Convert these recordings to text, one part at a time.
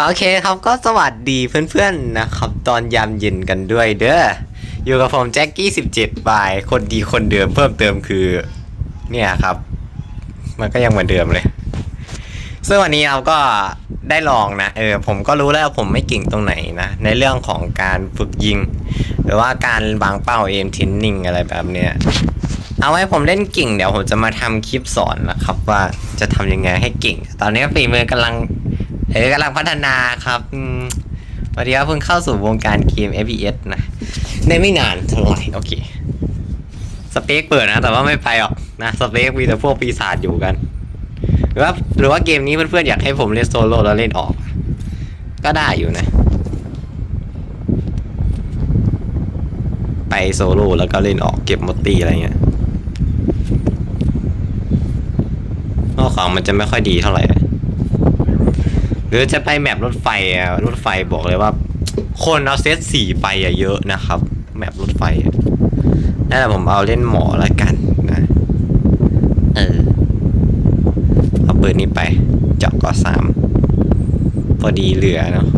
โอเคครับก็สวัสดีเพื่อนๆนะครับ ตอนยามเย็นกันด้วยเด้ออยู่กับผมแจ็คกี้17บเจ็ดบาย คนดีคนเดิมเพิ่มเติมคือ เนี่ยครับ มันก็ยังเหมือนเดิมเลยซึ่งวันนี้เราก็ได้ลองนะเออผมก็รู้แล้วผมไม่เก่งตรงไหนนะ ในเรื่องของการฝึกยิง หรือว่าการวางเป้าเอมทินนิ่งอะไรแบบเนี้ยเอาไว้ผมเล่นเก่งเดี๋ยวผมจะมาทำคลิปสอนนะครับ ว่าจะทำยังไงให้เก่ง ตอนนี้ฝีมือกำลัง เออกำลังพัฒนาครับวันนี้เพิ่งเข้าสู่วงการเกม FPS นะในไม่นานเท่าไหร่โอเค สเปคเปิดนะ แต่ว่าไม่ไปหรอกนะ สเปคมีแต่พวกปีศาจอยู่กัน หรือว่าหรือว่าเกมนี้เพื่อนๆอยากให้ผมเล่นโซโล่แล้วเล่นออก ก็ได้อยู่นะ ไปโซโล่แล้วก็เล่นออกเก็บมอตตี้อะไรเงี้ยโอ้ของมันจะไม่ค่อยดีเท่าไหร่ หรือจะไปแมปรถไฟอะรถไฟบอกเลยว่า คนเอาเซตสี่ไปอะเยอะนะครับ แมปรถไฟนั่นแหละผมเอาเล่นหมอละกันนะ เออ เอาปืนนี้ไป เจาะกาะสามพอดีเหลือเนาะ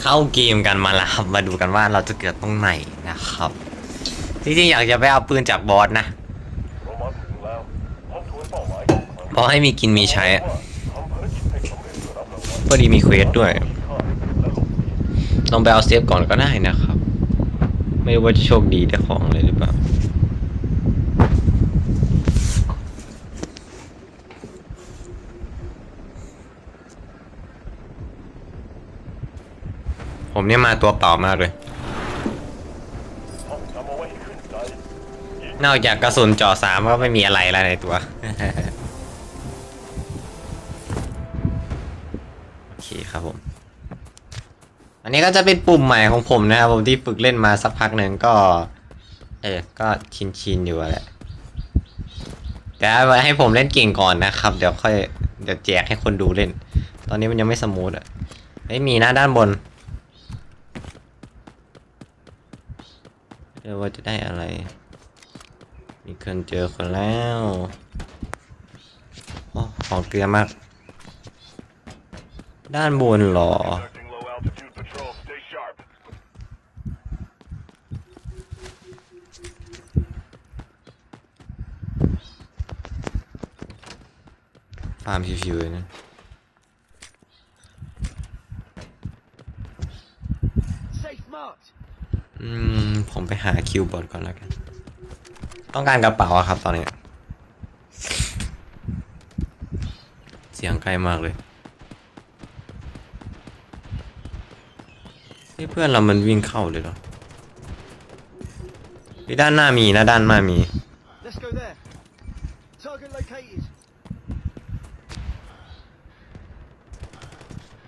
เข้าเกมกันมาแล้วครับ มาดูกันว่าเราจะเกิดตรงไหนนะครับ จริงๆอยากจะไปเอาปืนจากบอสนะเรามาถึงแล้วทบทวนเป้าหมายของมันเพราะให้มีกินมีใช้อะว่าทำภารกิจให้สำเร็จเพื่อรับรางวัลพอดีมีเควสด้วย ค่าและลบหนีลองไปเอาเซฟก่อนก็ได้นะครับ ไม่รู้ว่าจะโชคดีได้ของเลยหรือเปล่า ผมเนี่ยมาตัวเปล่ามากเลย ท่องจำเอาไว้ให้ขึ้นใจยิง นอกจากกระสุนเจ่อสามก็ไม่มีอะไรแล้วในตัว โอเคครับผม อันนี้ก็จะเป็นปุ่มใหม่ของผมนะครับผมที่ฝึกเล่นมาสักพักหนึ่งก็ เออก็ชินชินๆอยู่แหละเดี๋ยวเอาไว้ให้ผมเล่นเก่งก่อนนะครับ เดี๋ยวค่อยเดี๋ยวแจกให้คนดูเล่น ตอนนี้มันยังไม่สมูทอะไม่มีนะด้านบนเดี๋ยวว่าจะได้อะไร มีคนเจอคนแล้วโอ้ของเกลือมาก ด้านบนเหรอ Conducting low altitude patrol stay sharp ฟาร์มชิวๆเลยนะ Safe marked. อืม ผมไปหาคิวบอร์ดก่อนแล้วกัน ต้องการกระเป๋าอะครับ ตอนนี้ เสียงใกล้มากเลยเฮ้ยเพื่อนเรามันวิ่งเข้าเลยเหรอเฮ้ยด้านหน้ามีนะด้านหน้ามี Let's go there. Target located.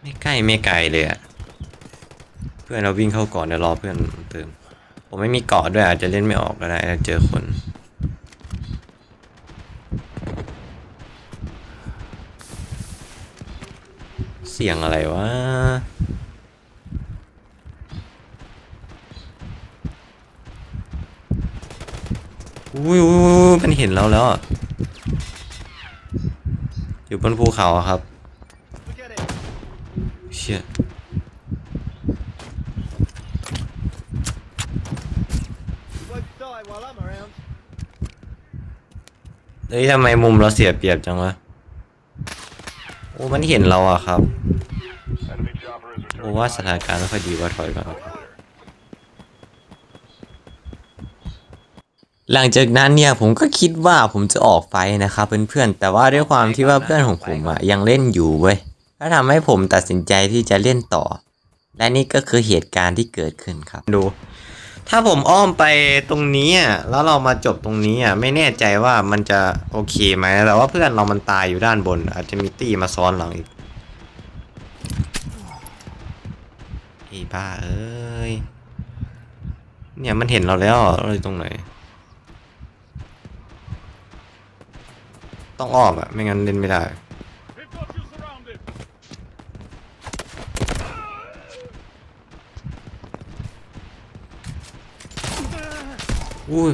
ไม่ใกล้ไม่ไกลเลยอะเพื่อนเราวิ่งเข้าก่อนเดี๋ยวรอเพื่อนเติม ผมไม่มีเกาะด้วยอาจจะเล่นไม่ออกก็ได้ถ้าเจอคน สียงอะไรวะ อุ้ยมันเห็นเราแล้ว อยู่บนภูเขาครับ เชี่ยเฮ้ยทำไมมุมเราเสียเปรียบจังวะ อ้มันเห็นเราอะครับ enemy chopper is โอ้ returning ว่าสถานการณ์ไม่ค่อยดีว่าถอยก่อนหลังจากนั้นเนี่ยผมก็คิดว่าผมจะออกไฟนะครับเพื่อนๆแต่ว่าด้วยความที่ว่าเพื่อนของผมอะยังเล่นอยู่เว้ยก็ทำให้ผมตัดสินใจที่จะเล่นต่อ และนี่ก็คือเหตุการณ์ที่เกิดขึ้นครับ ดู ถ้าผมอ้อมไปตรงนี้อะแล้วเรามาจบตรงนี้อะไม่แน่ใจว่ามันจะโอเคไหมแต่ว่าเพื่อนเรามันตายอยู่ด้านบน อาจจะมีตี้มาซ้อนเราอีกไอ้บ้าเอ้ยเนี่ยมันเห็นเราแล้วเราอยู่ตรงไหน ต้องอ้อมอะ ไม่งั้นเล่นไม่ได้ อุ้ย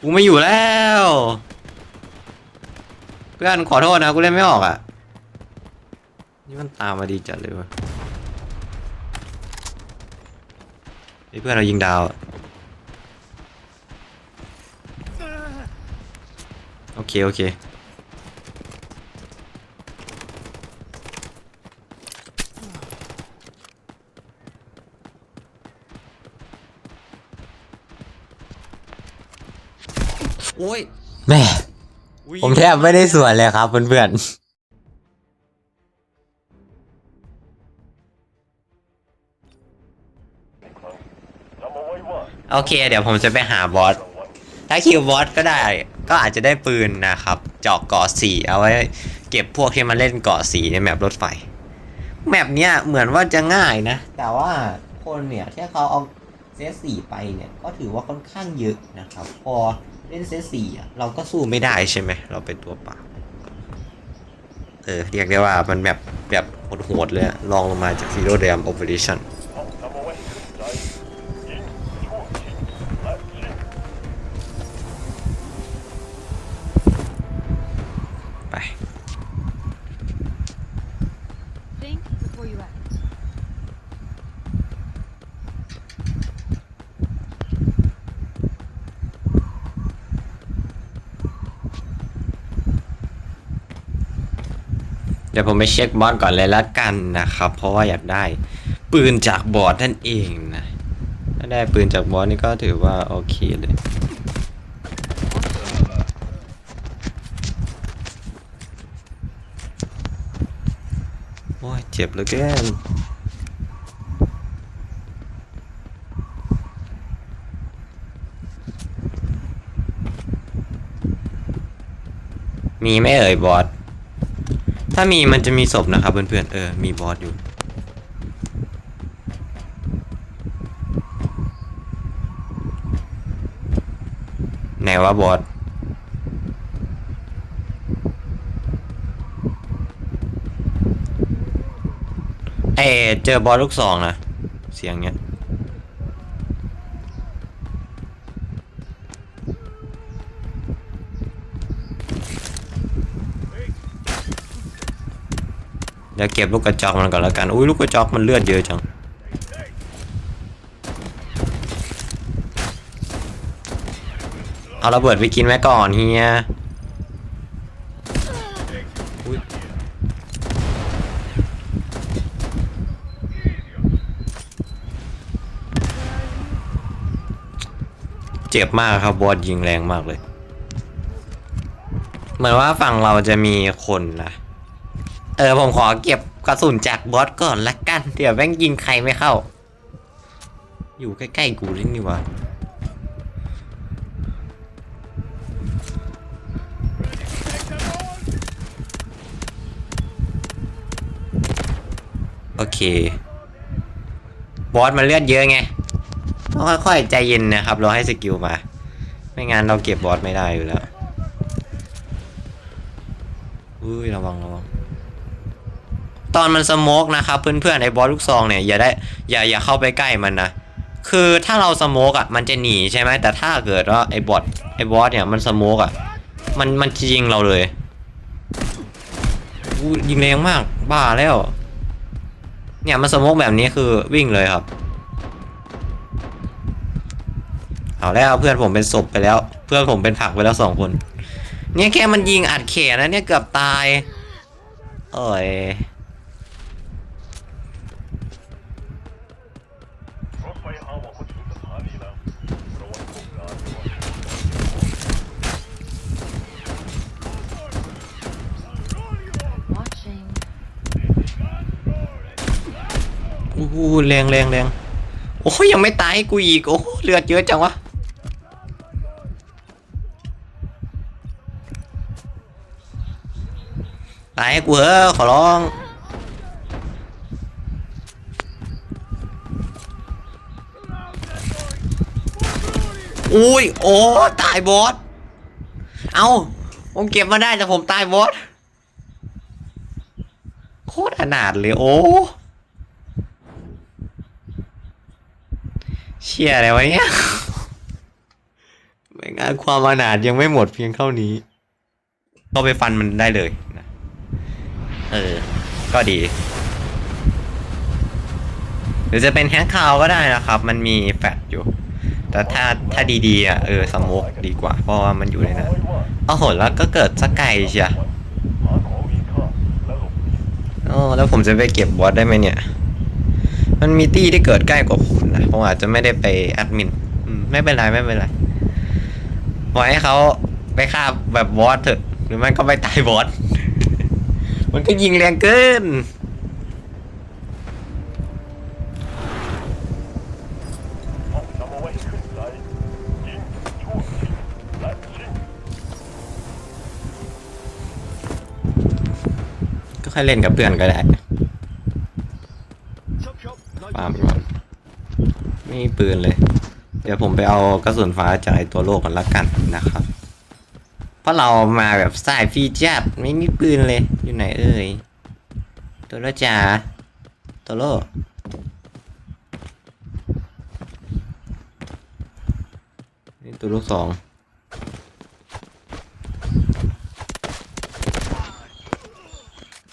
กูไม่อยู่แล้ว เพื่อนขอโทษนะกูเล่นไม่ออกอะ นี่มันตามมาดีจัดเลยวะไอ้เพื่อนเรายิงดาว โอเค โอเค โอ้ยแม่ผมแทบไม่ได้ส่วนเลยครับเพื่อนจำเอาไว้ว่าๆโอเค เดี๋ยวผมจะไปหาบอส ถ้าคิวบอสก็ได้ ก็อาจจะได้ปืนนะครับเจาะเกาะสีเอาไว้ เก็บพวกที่มาเล่นเกาะสีในแมปรถไฟ แมปเนี้ยเหมือนว่าจะง่ายนะ แต่ว่าคนเนี่ยที่เขาเอาเซตสี่ไปเนี่ย ก็ถือว่าค่อนข้างเยอะนะครับ พอ เล่นเซตสี่อะเราก็สู้ไม่ได้ใช่ไหม เราเป็นตัวเปล่าเออ เรียกได้ว่ามันแบบแบบโหดๆเลยลองลงมาจากซีโร่เดียมโอเรชั่นไป เดี๋ยวผมไปเช็คบอสก่อนเลยละกันนะครับ เพราะว่าอยากได้ ปืนจากบอสนั่นเองนะ ถ้าได้ปืนจากบอสนี่ก็ถือว่าโอเคเลยโอ้ยเจ็บเหลือเกินมีไม่เอ่ยบอส ถ้ามีมันจะมีศพนะครับเพื่อนๆเออมีบอสอยู่ ไหนวะบอสเอเจอบอสลูกสองนะ เสียงเนี้ย ดี๋ยวเก็บลูกกระจอกมันก่อนแล้วกัน อุ้ยลูกกระจอกมันเลือดเยอะจัง เอาระเบิดไปกินไว้ก่อนเฮียอุ๊ยเจ็บมากครับบอสยิงแรงมากเลย เหมือนว่าฝั่งเราจะมีคนนะ เออผมขอเก็บกระสุนจากบอสก่อนละกัน เดี๋ยวแม่งยิงใครไม่เข้า อยู่ใกล้ๆกูนี่นี่วะโอเค บอสมันเลือดเยอะไง ต้องค่อยๆใจเย็นนะครับ เราให้สกิลมา ไม่งั้นเราเก็บบอสไม่ได้อยู่แล้วอุ้ยระวังระวัง ตอนมันสโมกนะครับเพื่อนๆไอ้บอสลูกซองเนี่ยอย่าได้อย่าอย่าเข้าไปใกล้มันนะคือถ้าเราสโมกอะมันจะหนีใช่ไหมแต่ถ้าเกิดว่าไอ้บอสไอ้บอสเนี่ยมันสโมกอะมันมันจะยิงเราเลยยิงแรงมากบ้าแล้ว เนี่ยมันสโมกแบบนี้คือวิ่งเลยครับเอาแล้วเพื่อนผมเป็นศพไปแล้ว เพื่อนผมเป็นผักไปแล้วสองคน เนี่ยแค่มันยิงอัดเขนนะเนี่ยเกือบตายเอ้ย รถไฟฮาวามาถึงสถานีแล้วระวังโครงการด้วย Watching. อู้หูแรงแรงแรงโอ้ยยังไม่ตายให้กูอีก โอ้เลือดเยอะจังวะตายให้กูเถอะขอร้องอุ้ย โอ้ ตายบอส เอาผมเก็บมาได้แต่ผมตายบอส โคตรอนาถเลย โอ้ เชี่ยอะไรวะเนี่ยไม่งานความอนาถยังไม่หมดเพียงเท่านี้ ก็ไปฟันมันได้เลยนะเออ ก็ดี หรือจะเป็นแฮงคาวก็ได้นะครับ มันมีแฟตอยู่ แต่ถ้าถ้าดีๆอะเออสโมกดีกว่า เพราะว่ามันอยู่ในนั้นเอาโหแล้วก็เกิดสกไก่เชียหาของมีค่าและหลบหนีอ๋อแล้วผมจะไปเก็บบอสได้ไหมเนี่ย มันมีตี้ที่เกิดใกล้กว่าผมนะผมอาจจะไม่ได้ไปแอดมินอืมไม่เป็นไรไม่เป็นไรปล่อยให้เขาไปฆ่าแบบบอสเถอะ หรือไม่ก็ไปตายบอส มันก็ยิงแรงเกินต้องจำเอาไว้ให้ขึ้นใจยิงช่วงชิงและชิงก็ค่อยเล่นกับเพื่อนก็ได้ Chop chop. No ฟาร์มก่อนไม่มี ปืนเลย เดี๋ยวผมไปเอากระสุนฟ้าจากไอตัวโลกกันละกันนะครับ เพราะเรามาแบบสายฟรีจัดไม่มีปืนเลยอยู่ไหนเอ่ยตัวโลจ๋าตัวโลนี่ตัวลูกสอง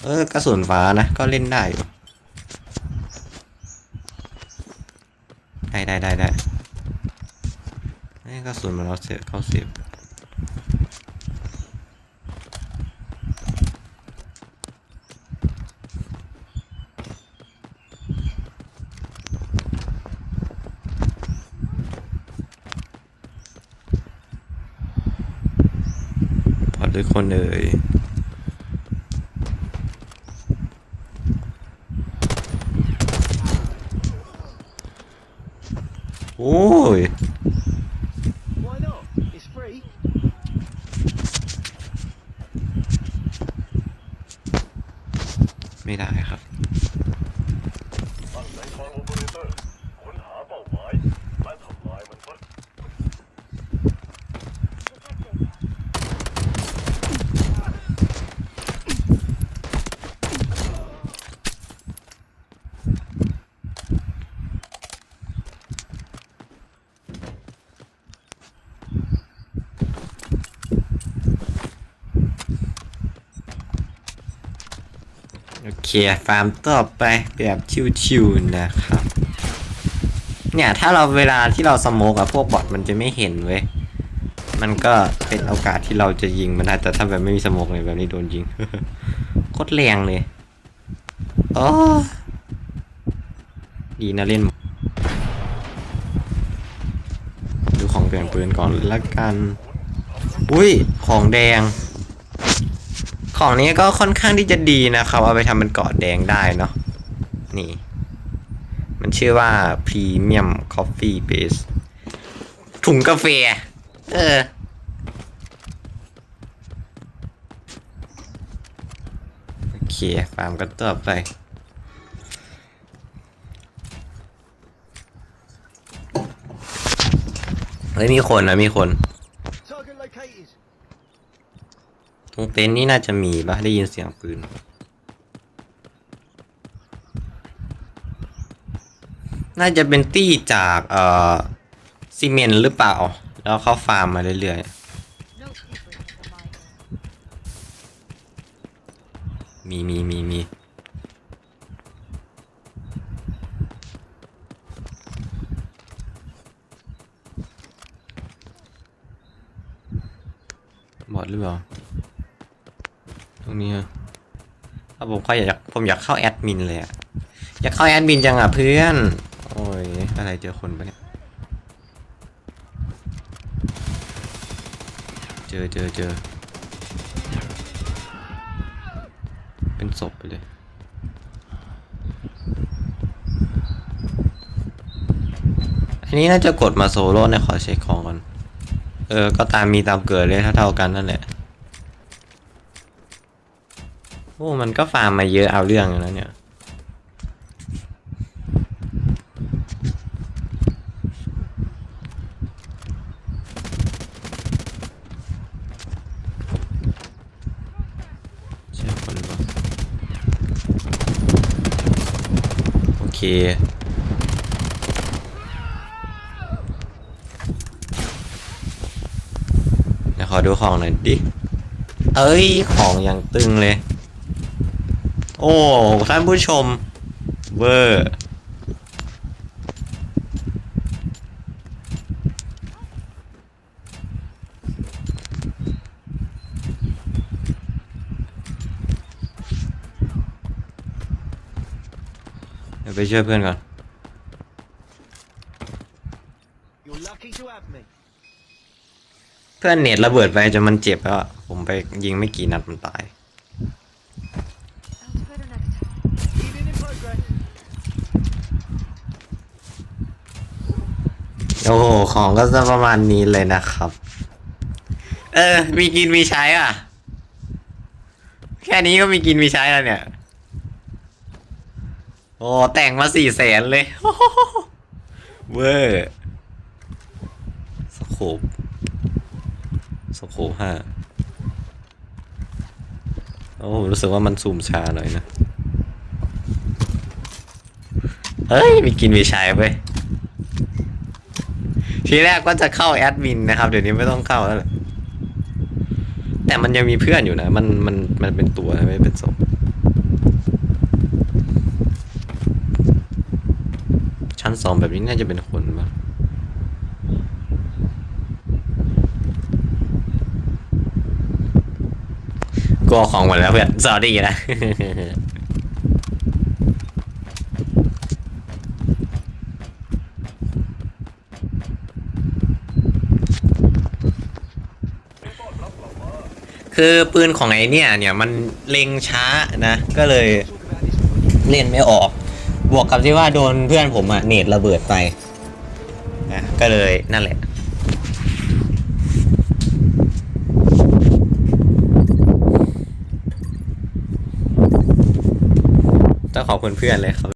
เออกระสุนฟ้านะก็เล่นได้อยู่ ได้ได้ได้ได้นี่กระสุนมันเราเสียเข้าเสียบพอด้วยคนเอ่ย โอ้ย Why not? It's free. ไม่ได้ครับ ตั้งใจฟังโอเปอเรเตอร์ค้นหาเป้าหมายและทำลายมันซะ โอ เคฟาร์มต่อไปแบบชิวๆนะครับ เนี่ยถ้าเราเวลาที่เราสโมกอะพวกบอทมันจะไม่เห็นเว้ย มันก็เป็นโอกาสที่เราจะยิงมันได้แต่ถ้าแบบไม่มีสโมกเลยแบบนี้โดนยิงโคตรแรงเลยโอ้ดีนะเล่น ดูของเปลี่ยนปืนก่อนละกัน อุ้ยของแดง ของนี้ก็ค่อนข้างที่จะดีนะครับเอาไปทำเป็นเกาะแดงได้เนาะนี่ มันชื่อว่า Premium Coffee Base ถุงกาแฟ เออ โอเค ฟาร์มกันต่อไปเฮ้ยมีคนนะมีคน Target located. ตรง เต็นท์นี่น่าจะมีปะได้ยินเสียงปืน น่าจะเป็นตี้จากเอ่อซีเมนต์หรือเปล่า แล้วเขาฟาร์มมาเรื่อยๆ มีมีมีมีบอดหรือเปล่า รงนี้อะถ้าผมก็อยากผมอยากเข้าแอดมินเลยอะอยากเข้าแอดมินจังอะเพื่อน โอ้ย อะไรเจอคนปะเนี่ย เจอเจอเจอ เป็นศพไปเลยอันนี้น่าจะกดมาโซโล่เนี่ยขอเช็คของก่อน เออ ก็ตามมีตามเกิดเลยเท่าๆกันนั่นแหละ โอ้มันก็ฟาร์มมาเยอะเอาเรื่องแล้วเนี่ยคเดี๋ยวขอดูของหน่อยดิ เอ้ย ของอยังตึงเลย โอ้ท่านผู้ชม เวอร์เดี๋ยวไปช่วยเพื่อนก่อน You're lucky to have me. เพื่อนเน็ตระเบิดไปจนมันเจ็บแล้วอะผมไปยิงไม่กี่นัดมันตาย โอ้โห ของก็จะประมาณนี้เลยนะครับ เออ มีกินมีใช้อะ แค่นี้ก็มีกินมีใช้แล้วเนี่ย โอ้ แต่งมาสี่แสนเลย เวอร์สโคปสโคปห้าโอ้ผมรู้สึกว่ามันซูมช้าหน่อยนะ เฮ้ย มีกินมีใช้เว้ย ทีแรกก็จะเข้าแอดมินนะครับ เดี๋ยวนี้ไม่ต้องเข้าแล้วแหละแต่มันยังมีเพื่อนอยู่นะ มันมันมันเป็นตัวไม่เป็นศพชั้นสองแบบนี้น่าจะเป็นคนปะกลัวของหมดแล้วเพื่อนสอรี่นะ คือปืนของไอเนี่ยเนี่ยมันเล็งช้านะ ก็เลยเล่นไม่ออก บวกกับที่ว่าโดนเพื่อนผมอะเนตระเบิดไปนะก็เลยนั่นแหละต้องขอบคุณเพื่อนเลยครับ